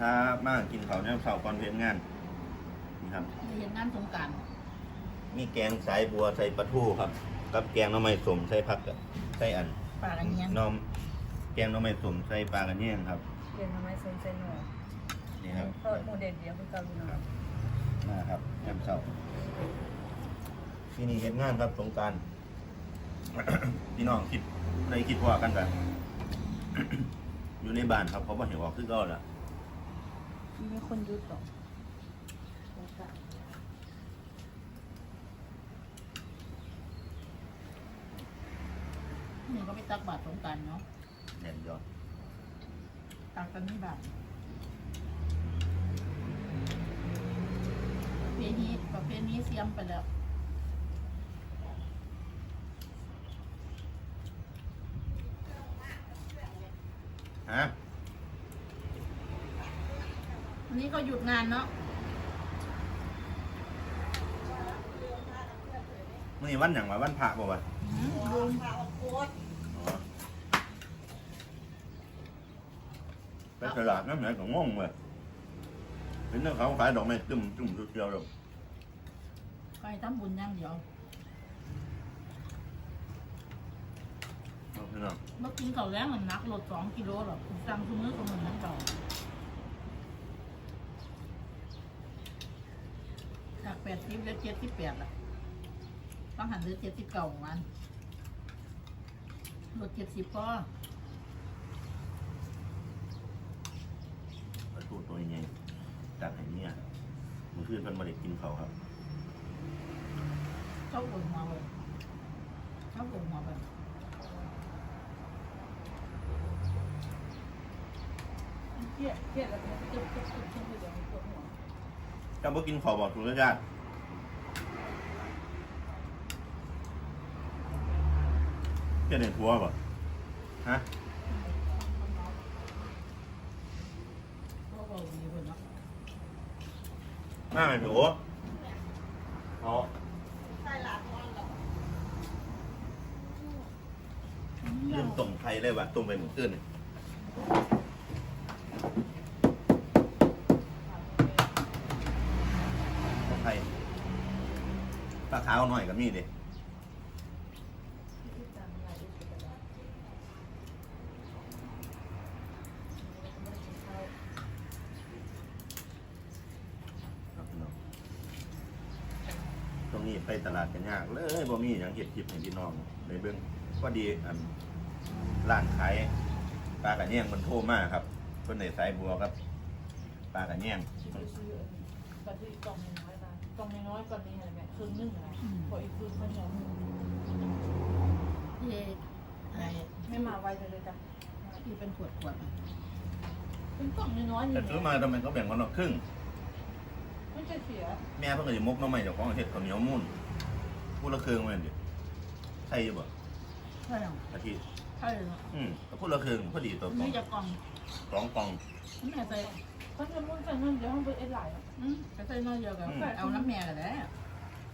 ถ้ามากกินข้าวเนี่ยข้าวก่อนเพลงงานนี่ครับเห็นงานสงกรารมีแกงสายบัวใส่ปลาทูครับ กับแกงหน้ำไม้สมใส่ผักกับใส่อันปลาอะไรเงี้ยน้อมแกงหน้ำไม้สมใส่ปลากระเนียงครับเรียนทำไมสนใจหนูนี่ครับเปิดโมเดลเดียวคือกับหนูนะครับแอมเศร้าที่นี่เห็นงานครับสงกราร พี่น้องคิดในคิดว่ากันกัน อยู่ในบ้านครับเขาบ่เห็นว่าคือก็ล่ะ มีคนยุดหรอนี่ก็ไปตักบาตรสงกรารเนาะแน่นยอดตักกันที่บาตรประเพณีประเพณีเสียมไปแล้ว ฮะ วันนี้ก็หยุด งานเนาะมื่อนี้วันอย่างวะวันพระบ่วะอืมลุงอ๋อไปตลาดน้ำไหนก็งงเว้ยเห็นแต่เขาขายดอกไม้ตึมตึมเดียวๆเลยไปทำบุญอย่างเดียวเอาพี่น้อง เมื่อกินข้าวแล้งมันหนักลดสองกิโลหรอกสั่งทุกมื้อก็เหมือนนั้นเก่าจากแป ดสิบเหลือเจ็ดสิบแปดละต้องหันเหลือเจ็ดสิบเก้าของมันลดเจ็ดสิบก็ปลาทูตัวใหญ่จัดให้เนี่ยมื่อคืนเพิ่นมาได้กินเขาวครับชอบอุ่นมาเลยชอบอุ่นมาแบบเครียดเครียดแล้วก็จุ๊บจุ๊บจุ๊บจุ๊บเดี๋ยวปวดหัวเจ้าบ่กินข้าวบอกสุรชาติ จ้าเนี่ยทัวบ่ฮะก็บอกดีคนเนาะมาไหมหนูเอาเริ่มต้มไข่เลยว่ะต้มไปหมดตื้นนี่ต้มไข่ปลาขาวหน่อยก็มีดิครับพี่น้องตรง นี้ไปตลาดกันยากเลยบ่มีอย่างเห็ดจิบให้พี่น้องในเบื้องก็ดีอันร้านขายปลากระเนียงมันโทรมาครับเพิ่นในสายบัวครับปลากระเนียงซื้อซื้อกระดิ่งกล่องน้อยนะกล่องน้อยก่อนนี้อะไรแบบครึ่งนึงอะไรพออีกครึ่งมันยังที่ไอ้ไม่มาไวเลยจ้ะที่เป็นขวดขวดๆอะเป็นกล่องน้อยๆแต่นี่ซื้อมาทำไมเขาแบ่งกันออกครึ่ง ไม่ใช่เสียแม่เพิ่นก็สิมกหน้ำใหม่เจ้าของเฮ็ดข้าวเหนียวมูนพูดละเครื่องแม่นดิใช่อยู่บ่ใช่หรออาทิตย์ใช่เนาะอืมก็พูดละเครื่องพอดีตัวกล่อนี่งจะกล่องสองกล่องแม่ใส่เขาจะมุ่งใส่เงินเดี๋ยวห้องไปเอ็ดไหลอืมก็ใส่น้อยเดียวกับอืมเอาน้ำแม่ก็ได้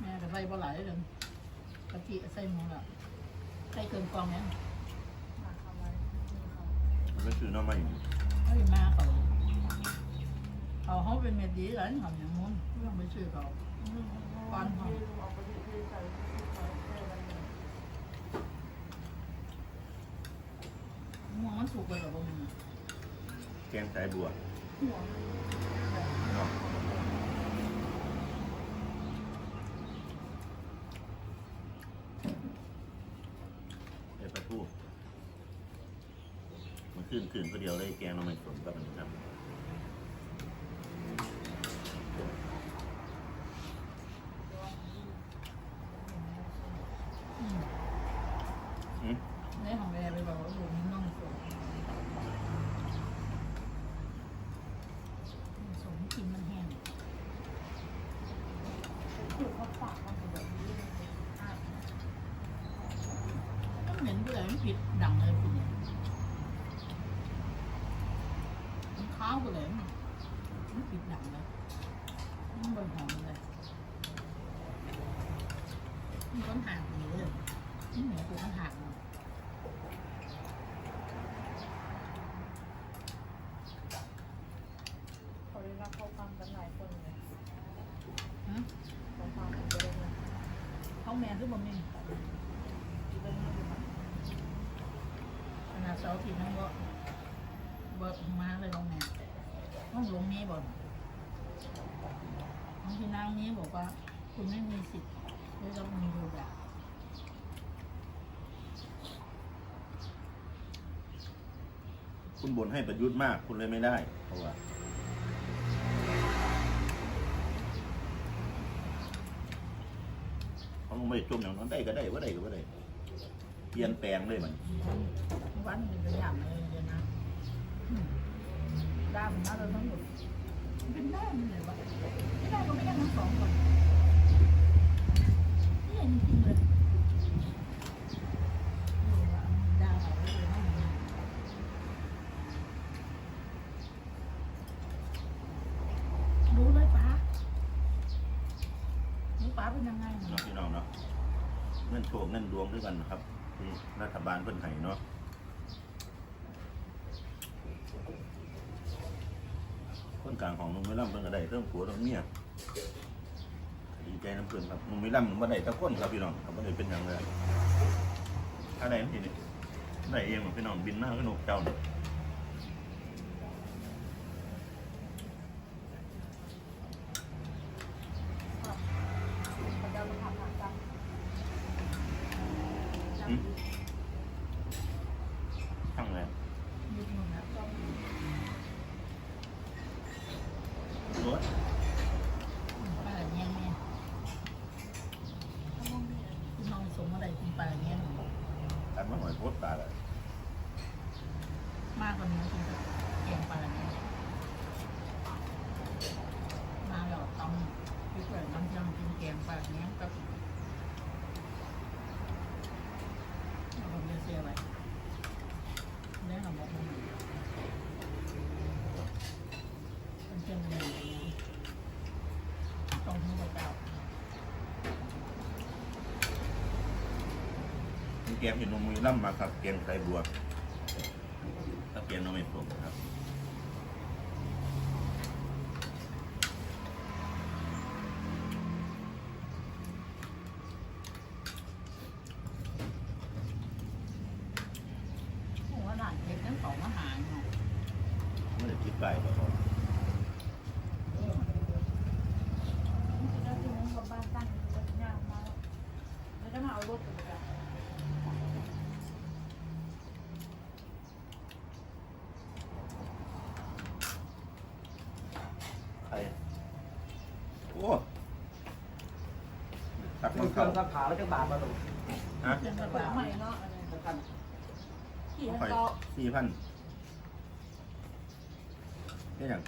แม่ก็ใส่บ่หลายเลยกะทิใส่หมูละใส่เกินกล่องเนี่ยมาทำไว้มันก็คือหน้ำใหม่อยู่เฮ้ยมาเขา เขาเขาเป็นเม็ดดีแล้วทำอย่างนู้นไม่ต้องไปซื้อเขาวันพอเอาไปที่ใส่ใส่ใส่วันนี้ม่วมันสุกไปหรอบ่มึงแกงสายบัวหัวเนาะไอ้ปลาทูมันขึ้นขึ้นก็เดียวเลยแกงหน้ำใหม่สมกับมันครับ ปิดดังเลยคุณมันข้าวไปเลยมันปิดดังเลยมันบนหอมเลยมันต้นหางเลยมันเหนือตัวหางเขาได้รัข้อควากันหลายคนเลยห้อคกเขาแมนหรือบ่แมน สาร์อาที่นั่งก็เบิกมาเลยน้องแม่ห้องลงนี้บ่นน้องพี่นางนี้บอกว่า คุณไม่มีสิทธิ์ที่จะมีดูแบบคุณบ่นให้ประยุทธ์มากคุณเลยไม่ได้เพราะว่าเขาลงไปจมอย่างนั้นได้ก็ได้ว่าได้ก็ว่าได้เปลี่ยนแปลงเลยมัน วันหนึ่งเป็นอย่างเดียนะอืมด้ามนะเราทั้งหมดเป็นด้ามเลยวะไม่ได้ก็ไม่ได้ทั้งสองคนนี่จริงๆเลยดูว่าดามอะไรเลยนะรู้เลยป้ารู้ป้าเป็นยังไงเนาะเนาะพี่น้องเนาะเงินโชคเงินดวงด้วยกันนะครับที่รัฐบาลเพิ่นให้เนาะ คนกลางของนุ่มไม่ล่ำเพิ่นก็ได้เรื่องผัวเรื่องเมียดีใจน้ำเพื่อนครับนุ่มไม่ล่ำบ่ได้ตะก้นครับพี่น้องครับบ่ได้เป็นอย่างเลยถ้าได้ทีนี้ได้เองเหมือนพี่น้องบินหน้าก็นกเจ้าเนี่ย เขาจะเอาไปทำหาจัง อืมทั้งเลย ยุคนึงนะ จัง รถ ป้าเงี้ยเนี่ย ถ้ามองดี คุณน้องส่งมาได้คุณป้าเงี้ย ตัดมาหน่อยโพสต์ตาเลย มากกว่านี้คุณจะเก่งป้าเงี้ยมาแล้วต้องพี่เกิดน้ำเชื่อมกินแกงป้าเงี้ยกับเราจะเสียไว้ได้เราบอกมันเป็นเชื่อมเงินต้องทั้งหมดเจ้า มี แกงเห็นนมมือล่ำมาครับแกงไตบัวถ้าแกงน้องไม่ปรุงครับ หัวหลานเด็กนั่นของอาหารเนาะ ไม่ได้คิดไก่ก็พอ มันจะได้ที่นั้นกับบ้านตั้งจะยากมากแล้วจะมาเอารถไปกัน ไข่โอ้ตัก มั มัน น เครื่เข้าองซักผ้าแล้วจะบาดมาตรงฮะเรื่องกระเปิดเป๋าใหม่เนาะอะไรสำคัญขี่เอาให้ไปต่อสี่พันนี่อย่าง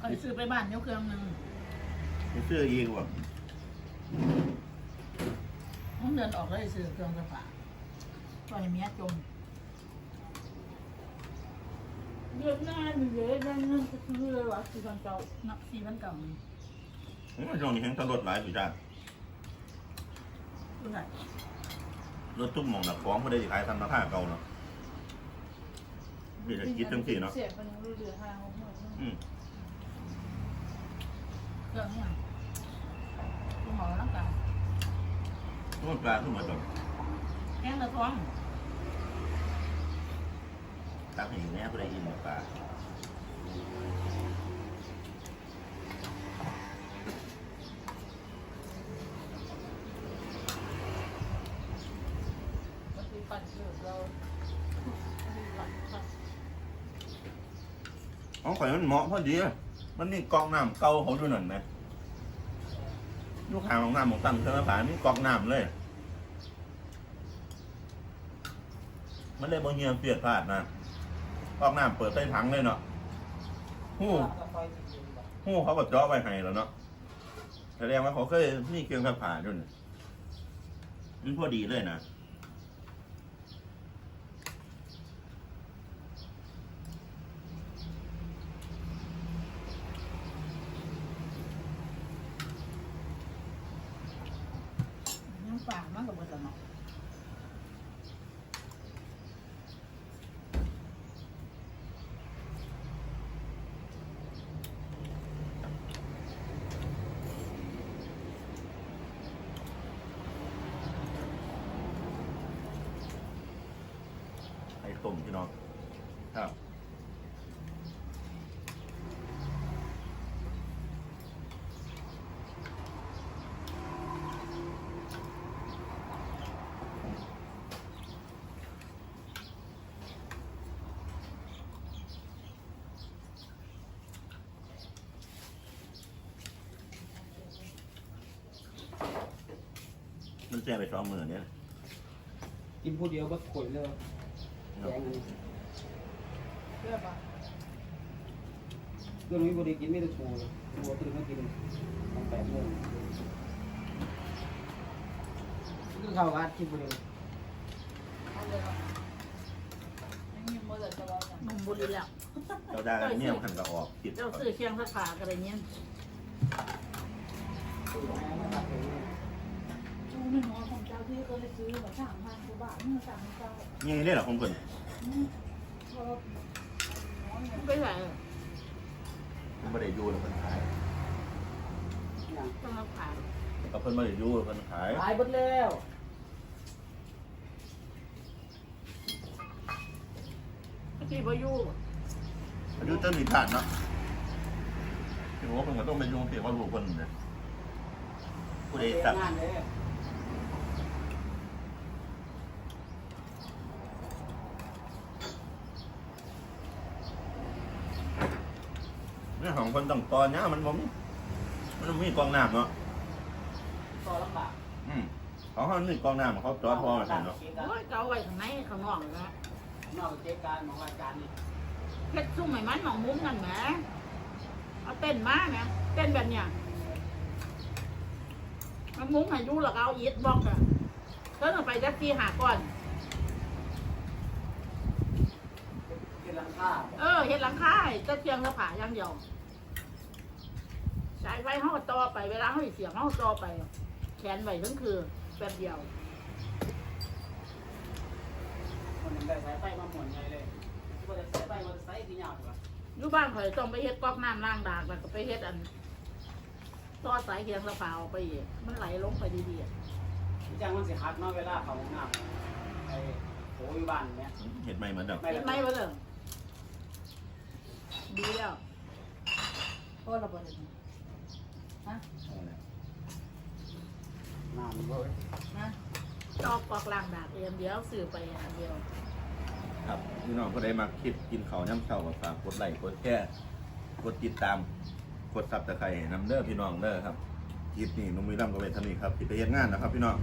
ก็ซื้อไปบ้านยกเครื่องหนึ่งไปซื้ออีกว่ะต้องเดินออกเลยซื้อเครื่องกระเป๋าปล่อยเมียจมเดือนหน้ามีเยอะนั่นนั่นก็คือเลยวะสี่พันเก้านับสี่วันเก่านี่โอ้ยช่วงนี้แห้งตลดหลายสุดจ้า รถไหนรถตุ้มหมองหลักของไม่ได้ขายทำราคาเก่าเนาะมีแต่คิดจังสี่เนาะเสียมันเรือห้าหกหมื่นอืมเครื่องเนี่ยคุณหมอรักษาต้นปลาขึ้นมาจบแห้งกระท้องตักให้แม่ผู้ใดอินกับปลา มันคือปั่นเรือเราหลังค่ะ อ๋อข่อยมันเหมาะพอดีมันนี่กองน้ำเก่าเขาดูหน่อยไหมลูกหางของน้ำของตั้งเครื่องผานี่กองน้ำเลย มันเลยบางเงียเปียกพลาดนะกองน้ำเปิดใต้ถังเลยเนาะหู้หู้เขาก็เจาะไว้ให้แล้วเนาะแสดงว่าเขาเคยนี่เครื่องซักผ้าด้วยมันพอดีเลยนะ ยังฝากมากกว่าเบอร์เนาะ มพี่น้องครับมันแจ้ไปสองมือเนี่ยกินผู้เดียวก็ข่อยเลย แกงนี่เพื่อปะเพื่อนวิบุรีกินไม่ได้ถูเลยบัวตื่นมากินตั้งแปดโมงคือข้าววัดกินผู้เดียวเอาเลยเนาะยังมีมือแต่จะรอกันนมบุรีแล้วเจ้าได้เนี่ยมันก็ออกติดเจ้าซื้อเคียงสถาอะไรเงี้ยจูไม่หัว ของเจ้าที่เคยซื้อมาสามพันกว่าบาทเมื่อสามเจ้ายังไงได้หรอของเพิ่นอืมชอบน้อยเนี่ยไปไหนเพิ่นไม่ได้อยู่แล้วเพิ่นขายต้องรับขายก็เพิ่นไม่ได้อยู่เพิ่นขายตายหมดแล้วที่พายุอายุเจ้าหนีผ่านเนาะถึงว่าเพิ่นก็ต้องไปยุ่งเสียว่าลูกเพิ่นเนี่ยผู้ใดสักงานเลยเรื่องของคนต้องตอนเนี้ยมันบ่มีมันบ่มีกองน้ำเนาะต่อลำบากอืมของเขานี่กองน้ำเขาจอดพอมาใช่เนาะโอ้ยเกาไว้ข้างในข้างนอกเลยนะนอกจากเจ๊การของรายการนี่เพชรซุ่มใหม่มันหนองมุ้งกันแหมเอาเต้นมาแหมเต้นแบบเนี้ยมันมุ้งให้ดูแล้วก็เอาอีทบล็อกอะเพิ่นเอาไปจักทีหาก่อนกินหลังคา เออเห็ดหลังคาให้ตะเกียงตะผาอย่างเดียว สายไฟเขาก็ต่อไป เวลาเขาสิเสียงเขาก็ต่อไป แขนไว้ทั้งคือแป๊บเดียว คนหนึ่งได้สายไฟมาหมุนไงเลยที่ว่าจะสายไฟมันสายกี่ยาวถูกป่ะอยู่บ้านข่อยต้องไปเฮ็ดก๊อกน้ำล้างดากแล้วก็ไปเฮ็ดอันต่อสายเกียงตะผาออกไปอีกมันไหลลงไปดีๆอะที่จ้างมันสิหักมาเวลาเขาห้องน้ำไอ้โหอยู่บ้านเนี่ยเห็ดใหม่เหมือนเดิมเห็นไหมวะเด้อดีแล้วเพราะเราบริ สุทธิ์ฮะน้ำเลยนะต่อก๊อกล้างดากเองเดียวซื้อไปอันเดียว ครับพี่น้องผู้ใดมาคลิปกินข้าวน้ำเช้าก็ฝากกดไลค์กดแชร์กดติดตามกดซับตะไคร้น้ำเด้อพี่น้องเด้อครับคลิปนี้นุ่มมีร่ำกับเวทานีครับที่ไปเฮ็ดงานนะครับ พี่น้อง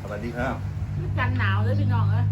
สวัสดีครับ กันหนาวเลยพี่น้องเอ้ย